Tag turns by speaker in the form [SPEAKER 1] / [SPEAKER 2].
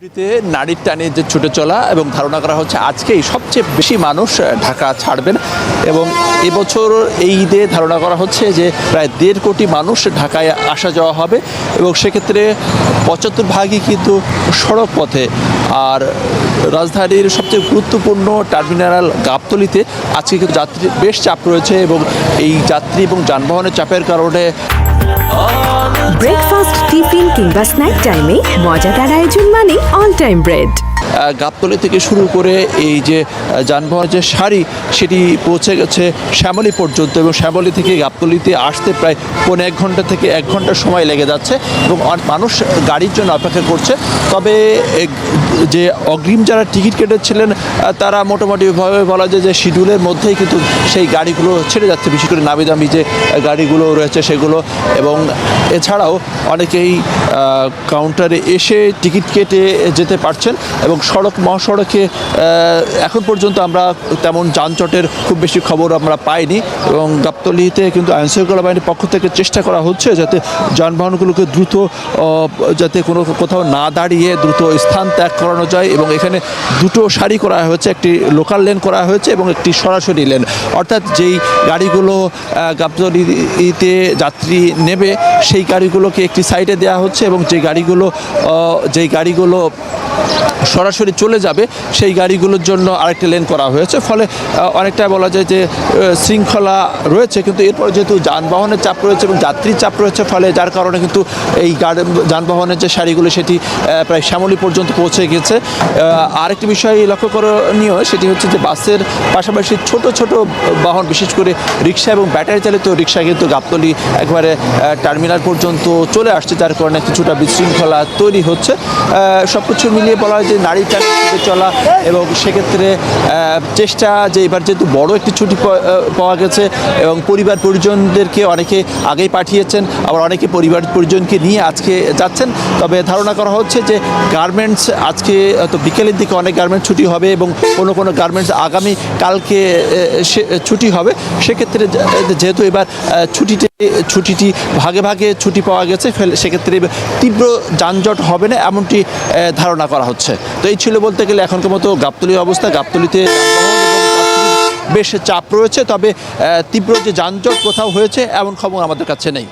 [SPEAKER 1] ছুটিতে নারীর টানে যে ছুটে চলা এবং ধারণা করা হচ্ছে আজকেই সবচেয়ে বেশি মানুষ ঢাকা ছাড়বেন। এবং এবছর এই ঈদে ধারণা করা হচ্ছে যে প্রায় দেড় কোটি মানুষ ঢাকায় আসা যাওয়া হবে এবং সেক্ষেত্রে পঁচাত্তর ভাগই কিন্তু সড়ক পথে। আর রাজধানীর সবচেয়ে গুরুত্বপূর্ণ টার্মিনাল গাবতলিতে আজকে কিন্তু যাত্রী বেশ চাপ রয়েছে এবং এই যাত্রী এবং যানবাহনের চাপের কারণে
[SPEAKER 2] ব্রেকফাস্ট টিফিন কিংবা স্ন্যাক টাইমে মজাদার আয়োজন মানে অল টাইম ব্রেড
[SPEAKER 1] গাবতলী থেকে শুরু করে এই যে যানবাহনের যে সারি, সেটি পৌঁছে গেছে শ্যামলী পর্যন্ত এবং শ্যামলী থেকে গাবতলিতে আসতে প্রায় পৌনে এক ঘণ্টা থেকে এক ঘণ্টা সময় লেগে যাচ্ছে এবং মানুষ গাড়ির জন্য অপেক্ষা করছে। তবে যে অগ্রিম যারা টিকিট কেটেছিলেন তারা মোটামুটিভাবে বলা যায় যে শিডিউলের মধ্যেই কিন্তু সেই গাড়িগুলো ছেড়ে যাচ্ছে। বিশেষ করে নামি দামি যে গাড়িগুলো রয়েছে সেগুলো এবং এছাড়াও অনেকেই কাউন্টারে এসে টিকিট কেটে যেতে পারছেন এবং সড়ক, মহাসড়কে এখন পর্যন্ত আমরা তেমন যানজটের খুব বেশি খবর আমরা পাইনি এবং গাবতলিতে কিন্তু আইনশৃঙ্খলা বাহিনীর পক্ষ থেকে চেষ্টা করা হচ্ছে যাতে যানবাহনগুলোকে দ্রুত যাতে কোনো কোথাও না দাঁড়িয়ে দ্রুত স্থান ত্যাগ করানো যায় এবং এখানে দুটো সারি করা হয়েছে, একটি লোকাল লেন করা হয়েছে এবং একটি সরাসরি লেন অর্থাৎ যেই গাড়িগুলো গাবতলিতে যাত্রী নেবে, সেই গাড়িগুলোকে একটি সাইডে দেওয়া হচ্ছে এবং যে গাড়িগুলো যেই গাড়িগুলো সরাসরি চলে যাবে, সেই গাড়িগুলোর জন্য আরেকটা লেন করা হয়েছে। ফলে অনেকটা বলা যায় যে শৃঙ্খলা রয়েছে, কিন্তু এরপর যেহেতু যানবাহনের চাপ রয়েছে এবং যাত্রীর চাপ রয়েছে, ফলে যার কারণে কিন্তু এই যানবাহনের যে সারিগুলো, সেটি প্রায় শ্যামলী পর্যন্ত পৌঁছে গেছে। আরেকটি বিষয় লক্ষ্য করণীয়, সেটি হচ্ছে যে বাসের পাশাপাশি ছোট ছোট বাহন, বিশেষ করে রিক্সা এবং ব্যাটারি চালিত রিক্সা কিন্তু গাবতলি একবারে টার্মিনাল পর্যন্ত চলে আসছে, যার কারণে কিছুটা বিশৃঙ্খলা তৈরি হচ্ছে। সব কিছু মিলিয়ে বলা হয় যে নারী ছুটে চলা এবং সেক্ষেত্রে চেষ্টা যে এবার যেহেতু বড় একটি ছুটি পাওয়া গেছে এবং পরিবার পরিজনদেরকে অনেকে আগেই পাঠিয়েছেন, আবার অনেকে পরিবার পরিজনকে নিয়ে আজকে যাচ্ছেন। তবে ধারণা করা হচ্ছে যে গার্মেন্টস আজকে তো বিকেলের দিকে অনেক গার্মেন্টস ছুটি হবে এবং কোনো কোনো গার্মেন্টস আগামী কালকে ছুটি হবে। সেক্ষেত্রে যেহেতু এবার ছুটিতে ছুটিটি ভাগে ভাগে ছুটি পাওয়া গেছে সেক্ষেত্রে তীব্র যানজট হবে না এমনটি ধারণা করা হচ্ছে। তো এই ছিল বলতে গেলে এখনকার মতো গাবতলি অবস্থা। গাবতলিতে বেশ চাপ রয়েছে, তবে তীব্র যে যানজট কোথাও হয়েছে, এমন খবর আমাদের কাছে নেই।